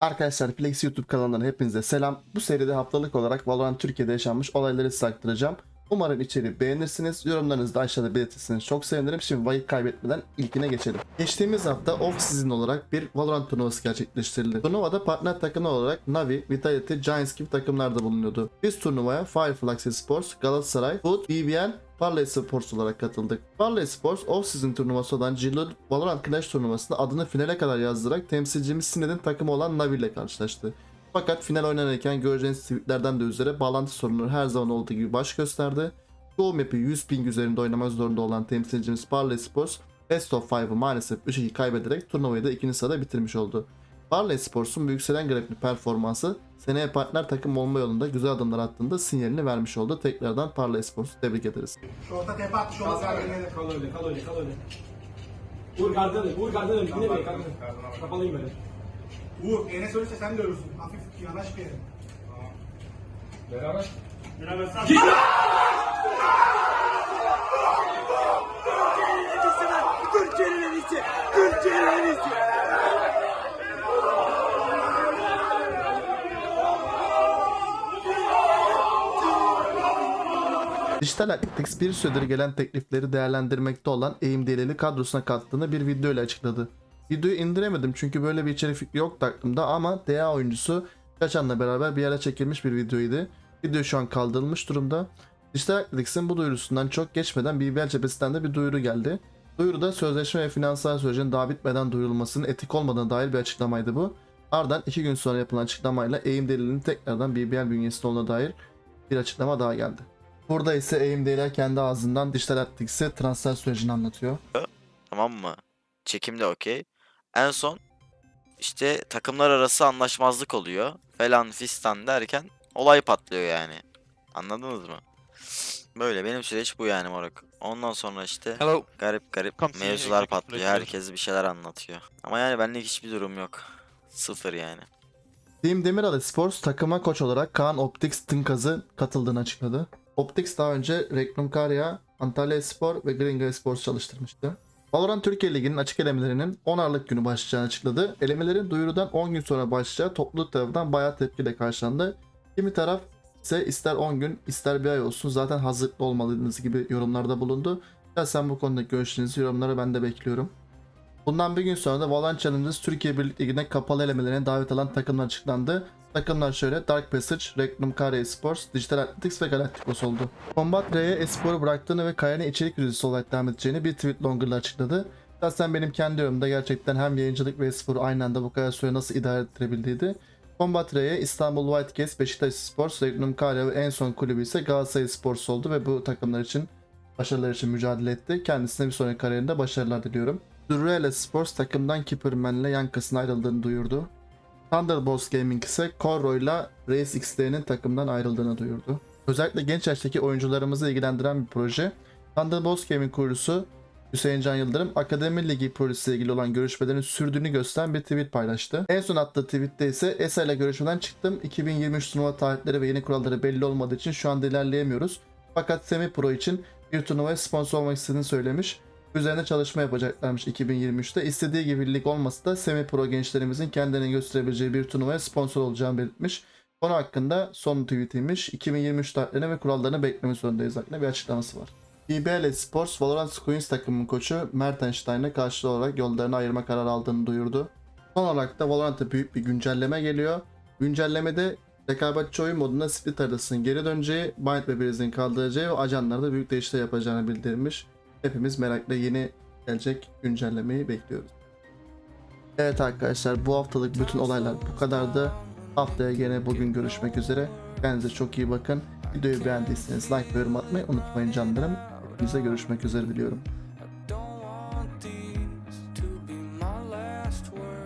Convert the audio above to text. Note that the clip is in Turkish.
Arkadaşlar Flex YouTube kanalından hepinize selam. Bu seride haftalık olarak Valorant Türkiye'de yaşanmış olayları size aktaracağım. Umarım içeriği beğenirsiniz. Yorumlarınızı da aşağıda belirtirseniz çok sevinirim. Şimdi vakit kaybetmeden ilkine geçelim. Geçtiğimiz hafta off season olarak bir Valorant turnuvası gerçekleştirildi. Turnuvada partner takımı olarak Navi, Vitality, Giants gibi takımlar da bulunuyordu. Biz turnuvaya Fireflux Sports, Galatasaray, Foot, BBN, Parley Sports olarak katıldık. Parley Sports off-season turnuvası olan G-League Valorant Clash turnuvasında adını finale kadar yazdırarak temsilcimiz Sined'in takımı olan Navi ile karşılaştı. Fakat final oynanırken göreceğiniz tweetlerden de üzere bağlantı sorunları her zaman olduğu gibi baş gösterdi. Çoğu map'i 100 ping üzerinde oynamak zorunda olan temsilcimiz Parley Sports Best of 5'ı maalesef 3-2 kaybederek turnuvayı da ikinci sırada bitirmiş oldu. Parley Sports'un yükselen grafikli performansı seneye partner takım olma yolunda güzel adımlar attığında sinyalini vermiş oldu. Tekrardan Parley Sports'u tebrik ederiz. Şu orta tepe attı, şu orta Kal tepe. kal öyle, kal öyle, kal öyle. Uğur garda dön, Uğur garda dön, yine böyle. Kapalıyım böyle. Uğur, Enes ölürse sen de ölürsün. Hafif yanaş bir yere. Beraber. Dijital Athletics bir süredir gelen teklifleri değerlendirmekte olan AMD'li kadrosuna kattığını bir video ile açıkladı. Videoyu indiremedim çünkü böyle bir içerik fikri yoktu aklımda ama DA oyuncusu Kaçan'la beraber bir yere çekilmiş bir videoydu. Video şu an kaldırılmış durumda. Dijital Athletics'in bu duyurusundan çok geçmeden BBL cephesinden de bir duyuru geldi. Duyuruda sözleşme ve finansal sürecin daha bitmeden duyurulmasının etik olmadığına dair bir açıklamaydı bu. Ardından iki gün sonra yapılan açıklamayla AMD'linin tekrardan BBL bünyesinde olduğuna dair bir açıklama daha geldi. Burada ise AMD'ler kendi ağzından Dijital Athletics'e transfer sürecini anlatıyor. Tamam mı? Çekim de okey. En son işte takımlar arası anlaşmazlık oluyor. Falan fistan derken olay patlıyor yani. Anladınız mı? Böyle benim süreç bu yani moruk. Ondan sonra işte Hello. garip garip Come mevzular me. patlıyor. Herkes bir şeyler anlatıyor. Ama yani benlik hiçbir durum yok. Sıfır yani. Team Demirali Sports takıma koç olarak Kaan Optics Tınkaz'ı katıldığını açıkladı. Optics daha önce Regnum Karya, Antalya Spor ve Gringa Sports çalıştırmıştı. Valorant Türkiye Ligi'nin açık elemelerinin 10 Aralık günü başlayacağını açıkladı. Elemelerin duyurudan 10 gün sonra başlayacağı topluluk tarafından bayağı tepkiyle karşılandı. Kimi taraf ise ister 10 gün ister bir ay olsun zaten hazırlıklı olmalıyız gibi yorumlarda bulundu. Ya sen bu konudaki görüşlerinizi yorumlara ben de bekliyorum. Bundan bir gün sonra da Valorant Challenges Türkiye Birlik Ligi'ne kapalı elemelerine davet alan takımlar açıklandı. Takımlar şöyle Dark Passage, Regnum Kare Sports, Digital Athletics ve Galacticos oldu. Combat R'ye esporu bıraktığını ve Kayan'a içerik üreticisi olarak devam edeceğini bir tweet longer'la açıkladı. Şahsen benim kendi yorumumda gerçekten hem yayıncılık ve esporu aynı anda bu kadar süre nasıl idare ettirebildiydi. Combat R'ye İstanbul Whitecaps, Beşiktaş Sports, Regnum Kare ve en son kulübü ise Galatasaray Sports oldu ve bu takımlar için başarılar için mücadele etti. Kendisine bir sonraki kariyerinde başarılar diliyorum. Durrella Sports takımdan Kipperman'le yankasına ayrıldığını duyurdu. Thunderbolts Gaming ise Corro ile Race XD'nin takımdan ayrıldığını duyurdu. Özellikle genç yaştaki oyuncularımızı ilgilendiren bir proje. Thunderbolts Gaming kurucusu Hüseyin Can Yıldırım Akademi Ligi projesiyle ilgili olan görüşmelerin sürdüğünü gösteren bir tweet paylaştı. En son attığı tweette ise ESA ile görüşmeden çıktım. 2023 turnuva tarihleri ve yeni kuralları belli olmadığı için şu anda ilerleyemiyoruz. Fakat Semi Pro için bir turnuvaya sponsor olmak istediğini söylemiş. Üzerine çalışma yapacaklarmış 2023'te. İstediği gibi lig olmasa da semi pro gençlerimizin kendilerini gösterebileceği bir turnuvaya sponsor olacağını belirtmiş. Konu hakkında son tweetiymiş. 2023 tarihlerini ve kurallarını beklemek zorundayız hakkında bir açıklaması var. BBL Sports Valorant Queens takımının koçu Mert Einstein'e karşılığı olarak yollarını ayırma kararı aldığını duyurdu. Son olarak da Valorant'a büyük bir güncelleme geliyor. Güncellemede rekabetçi oyun modunda split haritasının geri döneceği, Bind ve Breeze'in kaldıracağı ve ajanlarda büyük değişiklikler yapacağını bildirmiş. Hepimiz merakla yeni gelecek güncellemeyi bekliyoruz. Evet arkadaşlar bu haftalık bütün olaylar bu kadardı. Haftaya gene bugün görüşmek üzere. Kendinize çok iyi bakın. Videoyu beğendiyseniz like ve yorum atmayı unutmayın canlarım. Hepinize görüşmek üzere diliyorum.